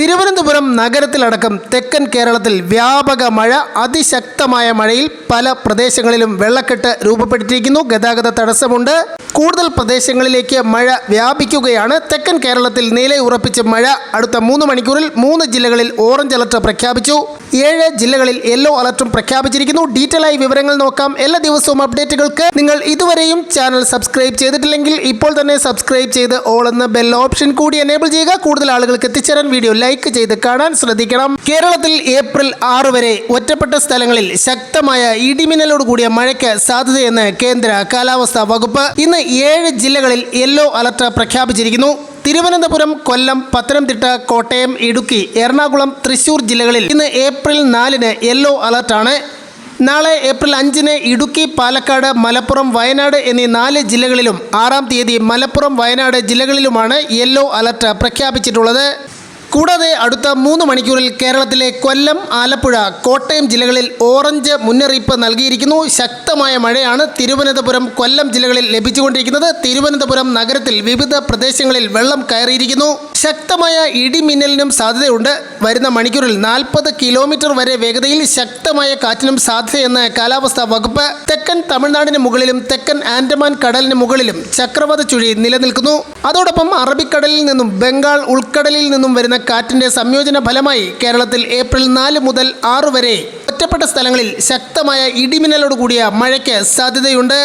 തിരുവനന്തപുരം നഗരത്തിലടക്കം തെക്കൻ കേരളത്തിൽ വ്യാപക മഴ അതിശക്തമായ മഴയിൽ പല പ്രദേശങ്ങളിലും വെള്ളക്കെട്ട് രൂപപ്പെട്ടിരിക്കുന്നു. ഗതാഗത തടസ്സമുണ്ട്. കൂടുതൽ പ്രദേശങ്ങളിലേക്ക് മഴ വ്യാപിക്കുകയാണ്. തെക്കൻ കേരളത്തിൽ നിലയുറപ്പിച്ച മഴ അടുത്ത മൂന്ന് മണിക്കൂറിൽ മൂന്ന് ജില്ലകളിൽ ഓറഞ്ച് അലർട്ട് പ്രഖ്യാപിച്ചു. ഏഴ് ജില്ലകളിൽ യെല്ലോ അലർട്ടും പ്രഖ്യാപിച്ചിരിക്കുന്നു. ഡീറ്റെയിൽ ആയി വിവരങ്ങൾ നോക്കാം. എല്ലാ ദിവസവും അപ്ഡേറ്റുകൾക്ക് നിങ്ങൾ ഇതുവരെയും ചാനൽ സബ്സ്ക്രൈബ് ചെയ്തിട്ടില്ലെങ്കിൽ ഇപ്പോൾ തന്നെ സബ്സ്ക്രൈബ് ചെയ്ത് ഓൾ എന്ന ബെൽ ഓപ്ഷൻ കൂടി എനേബിൾ ചെയ്യുക. കൂടുതൽ ആളുകൾക്ക് എത്തിച്ചേരാൻ വീഡിയോ ലൈക്ക് ചെയ്ത് കാണാൻ ശ്രദ്ധിക്കണം. കേരളത്തിൽ ഏപ്രിൽ ആറ് വരെ ഒറ്റപ്പെട്ട സ്ഥലങ്ങളിൽ ശക്തമായ ഇടിമിന്നലോട് കൂടിയ മഴയ്ക്ക് സാധ്യതയെന്ന് കേന്ദ്ര കാലാവസ്ഥാ വകുപ്പ് ഇന്ന് ഏഴ് ജില്ലകളിൽ യെല്ലോ അലർട്ട് പ്രഖ്യാപിച്ചിരിക്കുന്നു. തിരുവനന്തപുരം കൊല്ലം പത്തനംതിട്ട കോട്ടയം ഇടുക്കി എറണാകുളം തൃശൂർ ജില്ലകളിൽ ഇന്ന് ഏപ്രിൽ നാലിന് യെല്ലോ അലർട്ടാണ് നാളെ ഏപ്രിൽ അഞ്ചിന് ഇടുക്കി പാലക്കാട് മലപ്പുറം വയനാട് എന്നീ നാല് ജില്ലകളിലും ആറാം തീയതി മലപ്പുറം വയനാട് ജില്ലകളിലുമാണ് യെല്ലോ അലർട്ട് പ്രഖ്യാപിച്ചിട്ടുള്ളത്. കൂടാതെ അടുത്ത മൂന്ന് മണിക്കൂറിൽ കേരളത്തിലെ കൊല്ലം ആലപ്പുഴ കോട്ടയം ജില്ലകളിൽ ഓറഞ്ച് മുന്നറിയിപ്പ് നൽകിയിരിക്കുന്നു. ശക്തമായ മഴയാണ് തിരുവനന്തപുരം കൊല്ലം ജില്ലകളിൽ ലഭിച്ചുകൊണ്ടിരിക്കുന്നത്. തിരുവനന്തപുരം നഗരത്തിൽ വിവിധ പ്രദേശങ്ങളിൽ വെള്ളം കയറിയിരിക്കുന്നു. ശക്തമായ ഇടിമിന്നലിനും സാധ്യതയുണ്ട്. വരുന്ന മണിക്കൂറിൽ നാൽപ്പത് കിലോമീറ്റർ വരെ വേഗതയിൽ ശക്തമായ കാറ്റിനും സാധ്യതയെന്ന് കാലാവസ്ഥാ വകുപ്പ്. തെക്കൻ തമിഴ്നാടിന് മുകളിലും തെക്കൻ ആൻഡമാൻ കടലിന് മുകളിലും ചക്രവാത ചുഴി നിലനിൽക്കുന്നു. അതോടൊപ്പം അറബിക്കടലിൽ നിന്നും ബംഗാൾ ഉൾക്കടലിൽ നിന്നും വരുന്ന കാറ്റിന്റെ സംയോജന ഫലമായി കേരളത്തിൽ ഏപ്രിൽ നാല് മുതൽ ആറ് വരെ ഒറ്റപ്പെട്ട സ്ഥലങ്ങളിൽ ശക്തമായ ഇടിമിന്നലോട് കൂടിയ മഴയ്ക്ക് സാധ്യതയുണ്ട്.